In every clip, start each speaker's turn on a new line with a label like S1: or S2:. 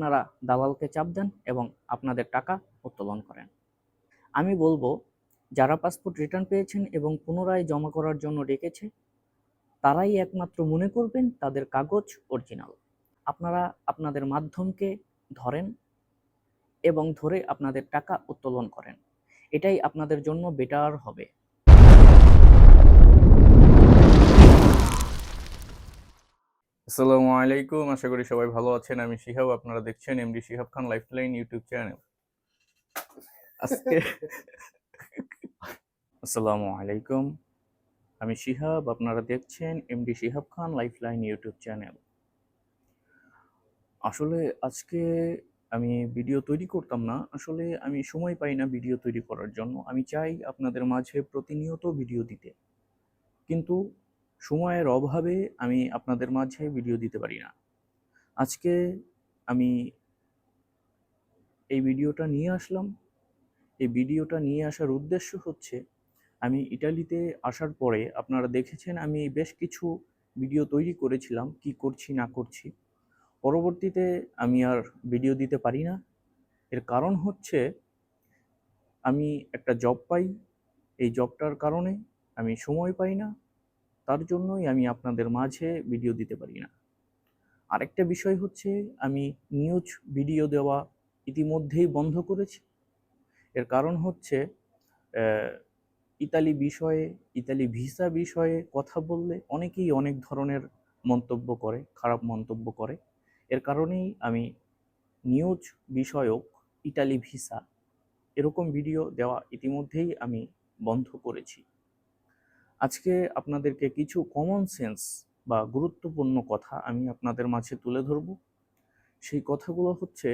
S1: আপনারা দালালকে চাপ দেন এবং আপনাদের টাকা উত্তোলন করেন। আমি বলব, যারা পাসপোর্ট রিটার্ন পেয়েছেন এবং পুনরায় জমা করার জন্য ডেকেছে, তারাই একমাত্র মনে করবেন তাদের কাগজ অরিজিনাল আপনারা আপনাদের মাধ্যমকে ধরেন এবং ধরে আপনাদের টাকা উত্তোলন করেন। এটাই আপনাদের জন্য বেটার হবে।
S2: আসসালামু আলাইকুম। আশা করি সবাই ভালো আছেন। আমি শিহাব, আপনারা দেখছেন MD Shihab Khan lifeline YouTube channel আজকে আসসালামু আলাইকুম। আমি শিহাব, আপনারা দেখছেন MD Shihab Khan lifeline YouTube channel আসলে আজকে আমি ভিডিও তৈরি করতাম না। আসলে আমি সময় পাই না ভিডিও তৈরি করার জন্য। আমি চাই আপনাদের মাঝে প্রতিনিয়ত ভিডিও দিতে। কিন্তু সময়ের অভাবে আমি আপনাদের মাঝে ভিডিও দিতে পারি না। আজকে আমি এই ভিডিওটা নিয়ে আসলাম। এই ভিডিওটা নিয়ে আসার উদ্দেশ্য হচ্ছে, আমি ইটালিতে আসার পরে আপনারা দেখেছেন আমি বেশ কিছু ভিডিও তৈরি করেছিলাম, কি করছি, না করছি। পরবর্তীতে আমি আর ভিডিও দিতে পারি না। এর কারণ হচ্ছে, আমি একটা জব পাই। এই জবটার কারণে আমি সময় পাই না। তার জন্যই আমি আপনাদের মাঝে ভিডিও দিতে পারি না। আরেকটা বিষয় হচ্ছে, আমি নিউজ ভিডিও দেওয়া ইতিমধ্যেই বন্ধ করেছি। এর কারণ হচ্ছে ইতালি বিষয়ে, ইতালি ভিসা বিষয়ে কথা বললে অনেকেই অনেক ধরনের মন্তব্য করে, খারাপ মন্তব্য করে। এর কারণেই আমি নিউজ বিষয়ক ইতালি ভিসা এরকম ভিডিও দেওয়া ইতিমধ্যেই আমি বন্ধ করেছি। আজকে আপনাদেরকে কিছু কমন সেন্স বা গুরুত্বপূর্ণ কথা আমি আপনাদের মাঝে তুলে ধরব। সেই কথাগুলো হচ্ছে,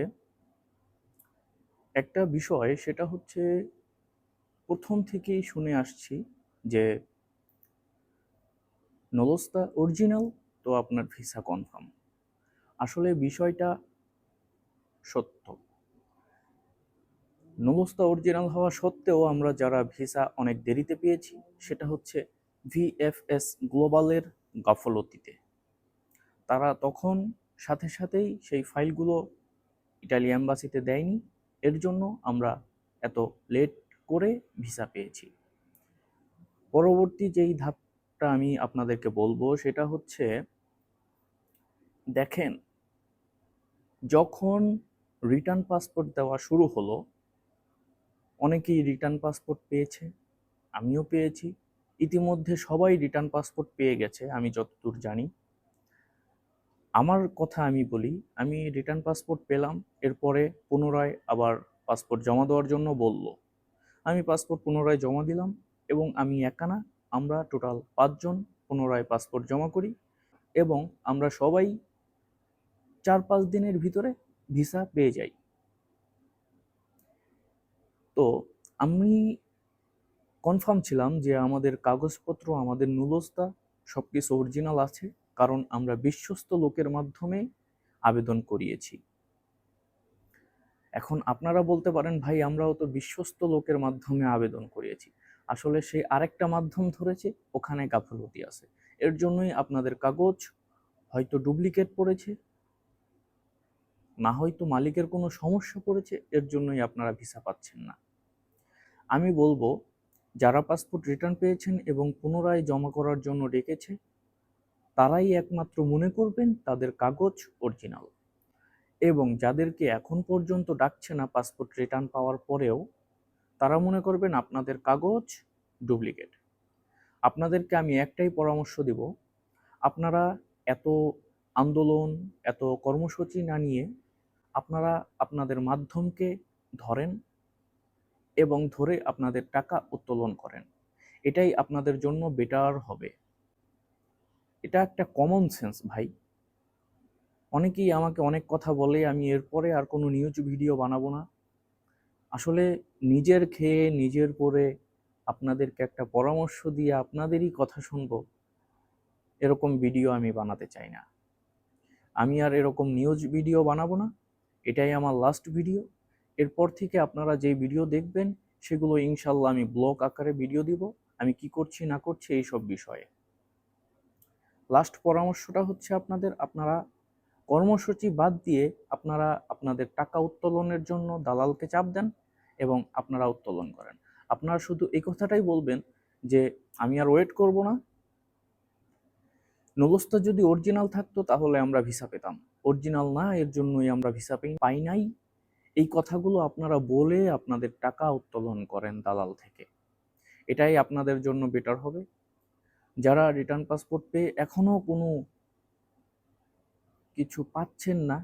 S2: একটা বিষয় সেটা হচ্ছে প্রথম থেকেই শুনে আসছি যে নলস্তা অরিজিনাল তো আপনার ভিসা কনফার্ম আসলে বিষয়টা সত্য। নলস্তা অরিজিনাল হওয়া সত্ত্বেও আমরা যারা ভিসা অনেক দেরিতে পেয়েছি, সেটা হচ্ছে ভিএফএস গ্লোবালের গাফলতিতে। তারা তখন সাথে সাথেই সেই ফাইলগুলো ইটালি অ্যাম্বাসিতে দেয়নি। এর জন্য আমরা এত লেট করে ভিসা পেয়েছি। পরবর্তী যেই ধাপটা আমি আপনাদেরকে বলব সেটা হচ্ছে, দেখেন, যখন রিটার্ন পাসপোর্ট দেওয়া শুরু হলো, অনেকেই রিটার্ন পাসপোর্ট পেয়েছে, আমিও পেয়েছি। ইতিমধ্যে সবাই রিটার্ন পাসপোর্ট পেয়ে গেছে, আমি যতদূর জানি। আমার কথা আমি বলি, আমি রিটার্ন পাসপোর্ট পেলাম, এরপরে পুনরায় আবার পাসপোর্ট জমা দেওয়ার জন্য বলল। আমি পাসপোর্ট পুনরায় জমা দিলাম এবং আমি একা না, আমরা টোটাল পাঁচজন পুনরায় পাসপোর্ট জমা করি এবং আমরা সবাই চার পাঁচ দিনের ভিতরে ভিসা পেয়ে যাই। তো আমি কনফার্ম ছিলাম যে আমাদের কাগজপত্র, আমাদের নুলস্তা সব কিছু অরিজিনাল আছে, কারণ আমরা বিশ্বস্ত লোকের মাধ্যমে আবেদন করিয়েছি। এখন আপনারা বলতে পারেন, ভাই, আমরাও তো বিশ্বস্ত লোকের মাধ্যমে আবেদন করিয়েছি। আসলে সে আরেকটা মাধ্যম ধরেছে, ওখানে গাফলতি আছে। এর জন্যই আপনাদের কাগজ হয়তো ডুপ্লিকেট পড়েছে, না হয়তো মালিকের কোনো সমস্যা পড়েছে, এর জন্যই আপনারা ভিসা পাচ্ছেন না। আমি বলব যারা পাসপোর্ট রিটার্ন পেয়েছেন এবং পুনরায় জমা করার জন্য ডেকেছে, তারাই একমাত্র মনে করবেন তাদের কাগজ অরিজিনাল এবং যাদেরকে এখন পর্যন্ত ডাকছে না পাসপোর্ট রিটার্ন পাওয়ার পরেও, তারা মনে করবেন আপনাদের কাগজ ডুপ্লিকেট আপনাদেরকে আমি একটাই পরামর্শ দেব, আপনারা এত আন্দোলন, এত কর্মসূচি না নিয়ে আপনারা আপনাদের মাধ্যমকে ধরেন এবং ধরে আপনাদের টাকা উত্তোলন করেন। এটাই আপনাদের জন্য বেটার হবে। এটা একটা কমন সেন্স ভাই। অনেকেই আমাকে অনেক কথা বলে, আমি এরপরে আর কোনো নিউজ ভিডিও বানাবো না। আসলে নিজের খেয়ে, নিজের পরে আপনাদেরকে একটা পরামর্শ দিয়ে আপনাদেরই কথা শুনব, এরকম ভিডিও আমি বানাতে চাই না। আমি আর এরকম নিউজ ভিডিও বানাবো না। এটাই আমার লাস্ট ভিডিও এরপর থেকে আপনারা যে ভিডিও দেখবেন, সেগুলো ইনশাল্লাহ আমি ব্লগ আকারে ভিডিও দিব। আমি কি করছি, না করছি এই সব বিষয়ে। লাস্ট পরামর্শটা হচ্ছে আপনাদের, আপনারা কর্মসূচি বাদ দিয়ে আপনারা আপনাদের টাকা উত্তোলনের জন্য দালালকে চাপ দেন এবং আপনারা উত্তোলন করেন। আপনারা শুধু এই কথাটাই বলবেন যে, আমি আর ওয়েট করব না। নবস্থা যদি অরিজিনাল থাকতো, তাহলে আমরা ভিসা পেতাম। অরিজিনাল না, এর জন্যই আমরা ভিসা পাই নাই। এই কথাগুলো আপনারা বলে আপনাদের টাকা উত্তোলন করেন দালাল থেকে। এটাই আপনাদের জন্য বেটার হবে। যারা রিটার্ন পাসপোর্ট পেয়ে এখনও কোনো কিছু পাচ্ছেন না,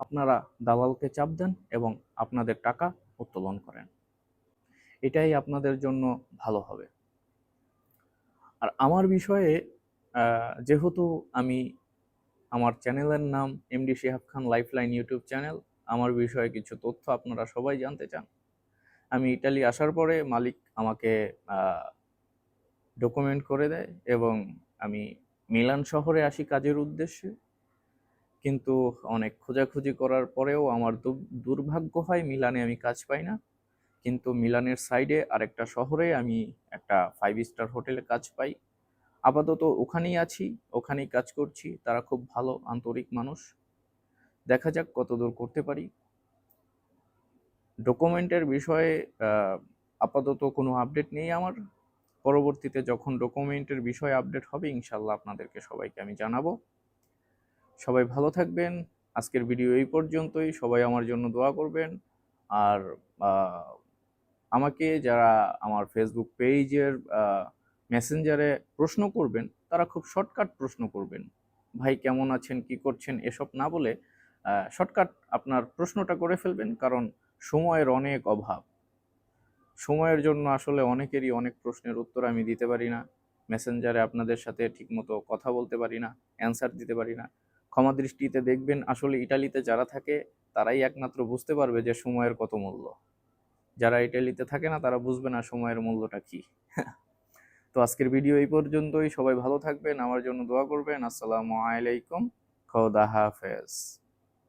S2: আপনারা দালালকে চাপ দেন এবং আপনাদের টাকা উত্তোলন করেন। এটাই আপনাদের জন্য ভালো হবে। আর আমার বিষয়ে যেহেতু আমি আমার চ্যানেলের নাম MD Shihab Khan lifeline YouTube channel আমার বিষয়ে কিছু তথ্য আপনারা সবাই জানতে চান। আমি ইটালি আসার পরে মালিক আমাকে ডকুমেন্ট করে দেয় এবং আমি মিলান শহরে আসি কাজের উদ্দেশ্যে। কিন্তু অনেক খোঁজাখুঁজি করার পরেও আমার দুর্ভাগ্য হয় মিলানে আমি কাজ পাই না। কিন্তু মিলানের সাইডে আরেকটা শহরে আমি একটা ফাইভ স্টার হোটেলে কাজ পাই। আপাতত ওখানেই আছি, ওখানেই কাজ করছি। তারা খুব ভালো, আন্তরিক মানুষ। দেখা যাক কতদূর করতে পারি। ডকুমেন্টের বিষয়ে আপাতত কোনো আপডেট নেই আমার। পরবর্তীতে যখন ডকুমেন্টের বিষয়ে আপডেট হবে ইনশাল্লাহ আপনাদেরকে সবাইকে আমি জানাব। সবাই ভালো থাকবেন। আজকের ভিডিও এই পর্যন্তই। সবাই আমার জন্য দোয়া করবেন। আর আমাকে যারা আমার ফেসবুক পেজের মেসেঞ্জারে প্রশ্ন করবেন, তারা খুব শর্টকাট প্রশ্ন করবেন। ভাই, কেমন আছেন? কি করছেন? এসব না বলে শর্টকাট আপনার প্রশ্নটা করে ফেলবেন, কারণ সময়ের অনেক অভাব। সময়ের জন্য আসলে অনেকেরই অনেক প্রশ্নের উত্তর আমি দিতে পারি না মেসেঞ্জারে আপনাদের সাথে ঠিকমতো কথা বলতে পারি না অ্যান্সার দিতে পারি না। ক্ষমা দৃষ্টিতে দেখবেন, আসলে ইটালিতে যারা থাকে, তারাই একমাত্র বুঝতে পারবে যে সময়ের কত মূল্য। যারা ইটালিতে থাকে না, তারা বুঝবে না সময়ের মূল্যটা কি। তো আজকের ভিডিও এই পর্যন্তই, সবাই ভালো থাকবেন, আমার জন্য দোয়া করবেন, আসসালামু আলাইকুম, খোদা হাফেজ।